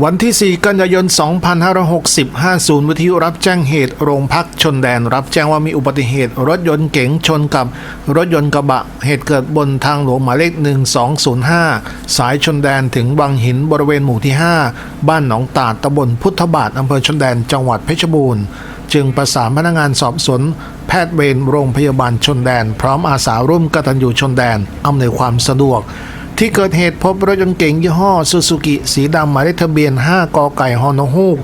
วันที่ 4 กันยายน 2560 50วิทยุรับแจ้งเหตุโรงพักชนแดน รับแจ้งว่ามีอุบัติเหตุรถยนต์เก๋งชนกับรถยนต์กระบะ เหตุเกิดบนทางหลวงหมายเลข 1205 สายชนแดนถึงบางหินบริเวณหมู่ที่ 5 บ้านหนองตาดตำบลพุทธบาทอำเภอชนแดนจังหวัดเพชรบูรณ์จึงประสานพนักงานสอบสวนแพทย์เวรโรงพยาบาลชนแดน พร้อมอาสาร่วมกตัญญูชนแดนอำนวยความสะดวก ที่เกิดเหตุพบรถยนต์เก๋งยี่ห้อซูซูกิสีดำหมายเลขทะเบียน 5 กไก่ฮอนฮูก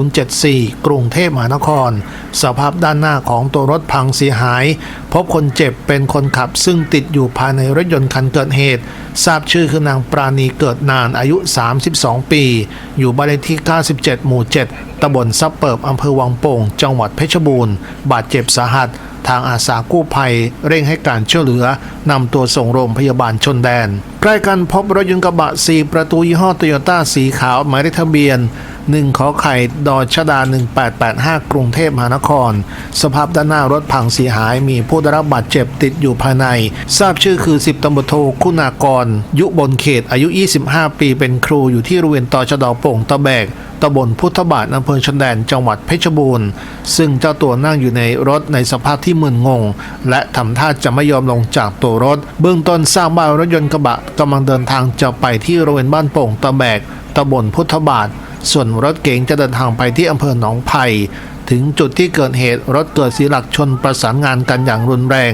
2074 กรุงเทพมหานคร สภาพด้านหน้าของตัวรถพังเสียหาย พบคนเจ็บเป็นคนขับซึ่งติดอยู่ภายในรถยนต์คันเกิดเหตุ ทราบชื่อคือนางปราณีเกิดนานอายุ 32 ปี อยู่บ้านเลขที่ 97 หมู่ 7ตำบลซับเปิบอำเภอวังโป่ง จังหวัดเพชรบูรณ์ บาดเจ็บสาหัส ทางอาสากู้ภัยเร่งให้การช่วยเหลือนำตัวส่งโรงพยาบาลชนแดน ใกล้กันพบรถยนต์กระบะ 4 ประตูยี่ห้อโตโยต้าสีขาวหมายเลขทะเบียน 1ขอไข่ดอชดา 1885 กรุงเทพมหานคร สภาพด้านหน้ารถพังเสียหายมีผู้ได้รับบาดเจ็บติดอยู่ภายใน ทราบชื่อคือ 10ตำรวจโทคุณากร ยุบนเขตอายุ 25 ปีเป็นครูอยู่ที่โรงเรียนตชดโป่งตะแบกตำบลพุทธบาทอำเภอชนแดนจังหวัดเพชรบูรณ์ ซึ่งเจ้าตัวนั่งอยู่ในรถในสภาพที่มึนงง และทำท่าจะไม่ยอมลงจากตัวรถ เบื้องต้นทราบว่ารถยนต์กระบะกำลังเดินทางจะไปที่โรงเรียนบ้านโป่งตะแบก ตำบลพุทธบาท ส่วนรถเก๋งจะเดินทางไปที่อำเภอหนองไผ่ถึงจุดที่เกิดเหตุรถเกิดเสียหลักชนประสานงานกันอย่างรุนแรง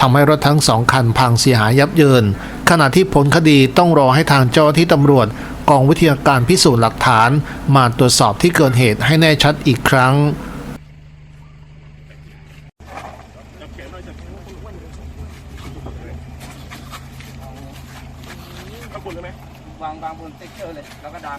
ทำให้รถทั้งสองคันพังเสียหายยับเยิน ขณะที่ผลคดีต้องรอให้ทางเจ้าหน้าที่ตำรวจกองวิทยาการพิสูจน์หลักฐาน มาตรวจสอบที่เกิดเหตุให้แน่ชัดอีกครั้ง วางวางบนเต็กเจอร์เลย แล้วก็ดัง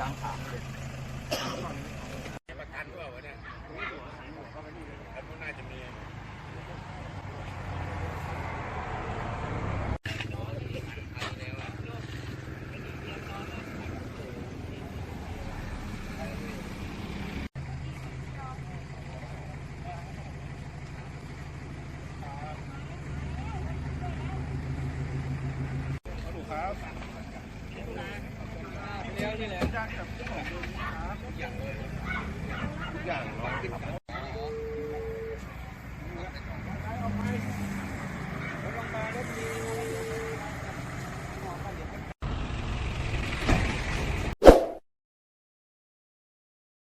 ดังขาเลย อย่างเลยทุกอย